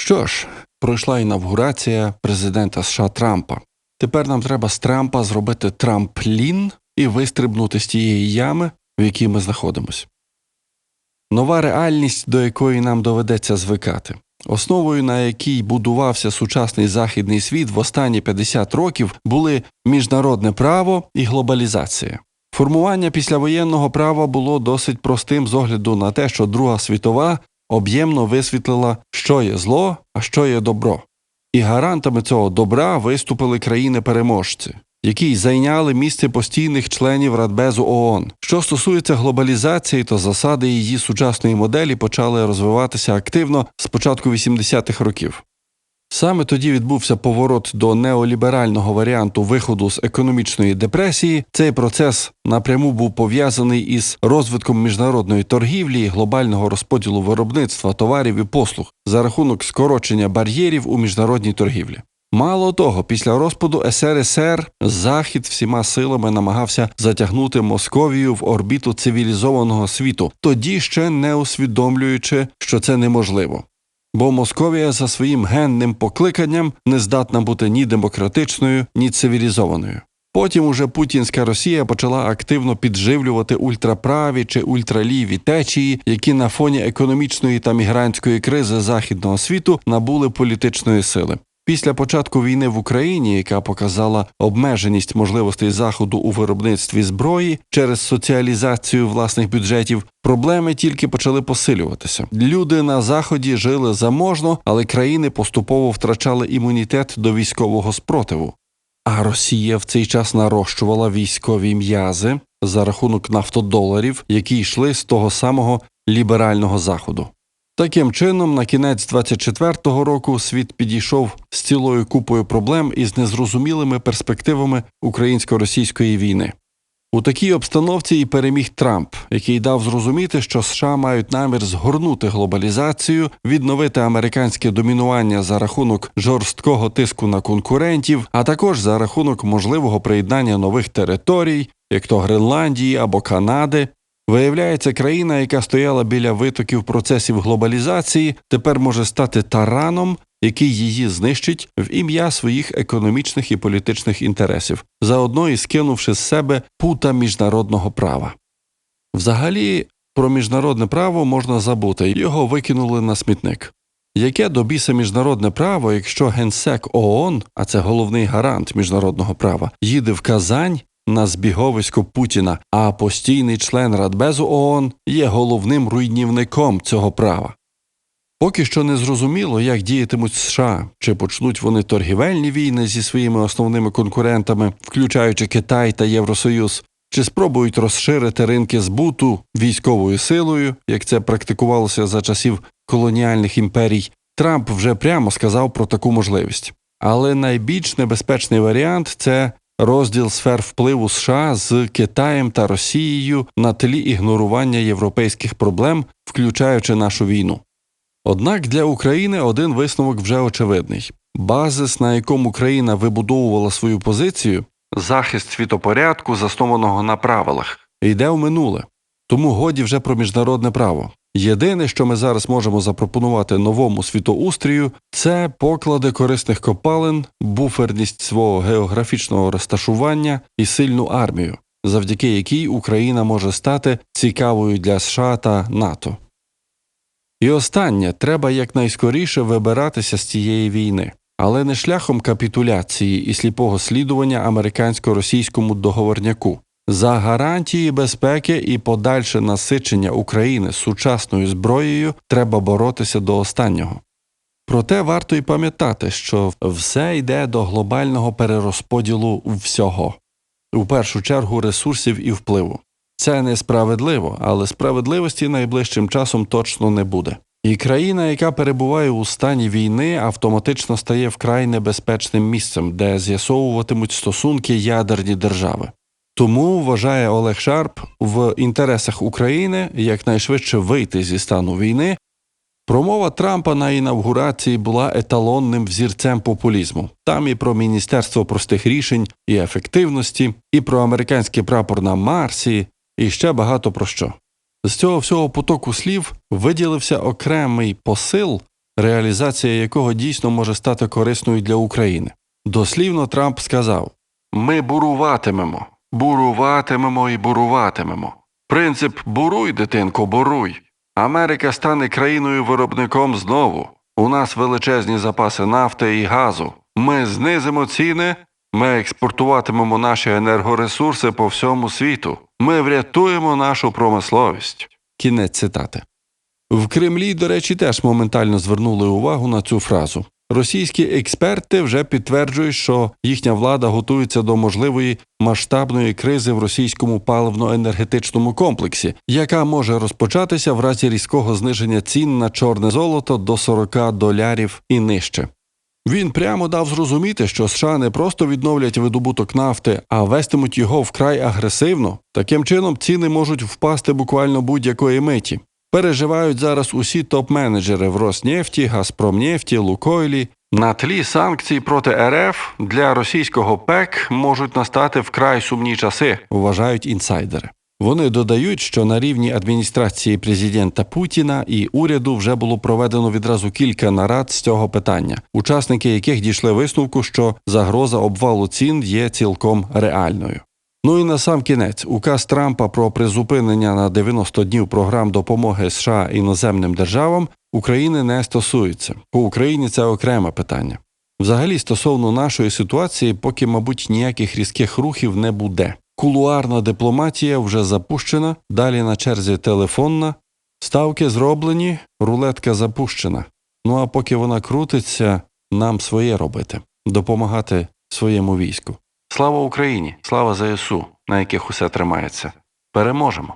Що ж, пройшла інавгурація президента США Трампа. Тепер нам треба з Трампа зробити трамплін і вистрибнути з тієї ями, в якій ми знаходимося. Нова реальність, до якої нам доведеться звикати. Основою, на якій будувався сучасний західний світ в останні 50 років, були міжнародне право і глобалізація. Формування післявоєнного права було досить простим з огляду на те, що Друга світова об'ємно висвітлила, що є зло, а що є добро. І гарантами цього добра виступили країни-переможці, які зайняли місце постійних членів Радбезу ООН. Що стосується глобалізації, то засади її сучасної моделі почали розвиватися активно з початку 80-х років. Саме тоді відбувся поворот до неоліберального варіанту виходу з економічної депресії. Цей процес напряму був пов'язаний із розвитком міжнародної торгівлі і глобального розподілу виробництва товарів і послуг за рахунок скорочення бар'єрів у міжнародній торгівлі. Мало того, після розпаду СРСР Захід всіма силами намагався затягнути Московію в орбіту цивілізованого світу, тоді ще не усвідомлюючи, що це неможливо. Бо Московія за своїм генним покликанням не здатна бути ні демократичною, ні цивілізованою. Потім уже путінська Росія почала активно підживлювати ультраправі чи ультраліві течії, які на фоні економічної та мігрантської кризи західного світу набули політичної сили. Після початку війни в Україні, яка показала обмеженість можливостей заходу у виробництві зброї через соціалізацію власних бюджетів, проблеми тільки почали посилюватися. Люди на заході жили заможно, але країни поступово втрачали імунітет до військового спротиву. А Росія в цей час нарощувала військові м'язи за рахунок нафтодоларів, які йшли з того самого ліберального заходу. Таким чином, на кінець 24-го року світ підійшов з цілою купою проблем із незрозумілими перспективами українсько-російської війни. У такій обстановці і переміг Трамп, який дав зрозуміти, що США мають намір згорнути глобалізацію, відновити американське домінування за рахунок жорсткого тиску на конкурентів, а також за рахунок можливого приєднання нових територій, як то Гренландії або Канади. Виявляється, країна, яка стояла біля витоків процесів глобалізації, тепер може стати тараном, який її знищить в ім'я своїх економічних і політичних інтересів, заодно і скинувши з себе пута міжнародного права. Взагалі, про міжнародне право можна забути, його викинули на смітник. Яке до біса міжнародне право, якщо генсек ООН, а це головний гарант міжнародного права, їде в Казань на збіговисько Путіна, а постійний член Радбезу ООН є головним руйнівником цього права. Поки що не зрозуміло, як діятимуть США, чи почнуть вони торгівельні війни зі своїми основними конкурентами, включаючи Китай та Євросоюз, чи спробують розширити ринки збуту військовою силою, як це практикувалося за часів колоніальних імперій. Трамп вже прямо сказав про таку можливість. Але найбільш небезпечний варіант це розділ сфер впливу США з Китаєм та Росією на тлі ігнорування європейських проблем, включаючи нашу війну. Однак для України один висновок вже очевидний базис, на якому країна вибудовувала свою позицію, захист світопорядку, заснованого на правилах, йде в минуле. Тому годі вже про міжнародне право. Єдине, що ми зараз можемо запропонувати новому світоустрію, це поклади корисних копалин, буферність свого географічного розташування і сильну армію, завдяки якій Україна може стати цікавою для США та НАТО. І останнє треба якнайскоріше вибиратися з цієї війни, але не шляхом капітуляції і сліпого слідування американсько-російському договорняку. За гарантії безпеки і подальше насичення України сучасною зброєю треба боротися до останнього. Проте варто й пам'ятати, що все йде до глобального перерозподілу всього, у першу чергу ресурсів і впливу. Це несправедливо, але справедливості найближчим часом точно не буде. І країна, яка перебуває у стані війни, автоматично стає вкрай небезпечним місцем, де з'ясовуватимуть стосунки ядерні держави. Тому вважає Олег Шарп в інтересах України якнайшвидше вийти зі стану війни. Промова Трампа на інавгурації була еталонним взірцем популізму. Там і про Міністерство простих рішень і ефективності, і про американський прапор на Марсі, і ще багато про що. З цього всього потоку слів виділився окремий посил, реалізація якого дійсно може стати корисною для України. Дослівно Трамп сказав: Ми буруватимемо, буруватимемо і буруватимемо. Принцип буруй, дитинко, буруй. Америка стане країною виробником знову. У нас величезні запаси нафти і газу. Ми знизимо ціни, ми експортуватимемо наші енергоресурси по всьому світу. Ми врятуємо нашу промисловість. Кінець цитати. В Кремлі, до речі, теж моментально звернули увагу на цю фразу. Російські експерти вже підтверджують, що їхня влада готується до можливої масштабної кризи в російському паливно-енергетичному комплексі, яка може розпочатися в разі різкого зниження цін на чорне золото до 40 долярів і нижче. Він прямо дав зрозуміти, що США не просто відновлять видобуток нафти, а вестимуть його вкрай агресивно. Таким чином ціни можуть впасти буквально будь-якої миті. Переживають зараз усі топ-менеджери в Роснефті, Газпромнефті, Лукойлі. На тлі санкцій проти РФ для російського ПЕК можуть настати вкрай сумні часи, вважають інсайдери. Вони додають, що на рівні адміністрації президента Путіна і уряду вже було проведено відразу кілька нарад з цього питання, учасники яких дійшли висновку, що загроза обвалу цін є цілком реальною. Ну і на сам кінець указ Трампа про призупинення на 90 днів програм допомоги США іноземним державам України не стосується. По Україні це окреме питання. Взагалі, стосовно нашої ситуації, поки, мабуть, ніяких різких рухів не буде. Кулуарна дипломатія вже запущена, далі на черзі телефонна, ставки зроблені, рулетка запущена. Ну а поки вона крутиться, нам своє робити, допомагати своєму війську. Слава Україні! Слава ЗСУ, на яких усе тримається. Переможемо!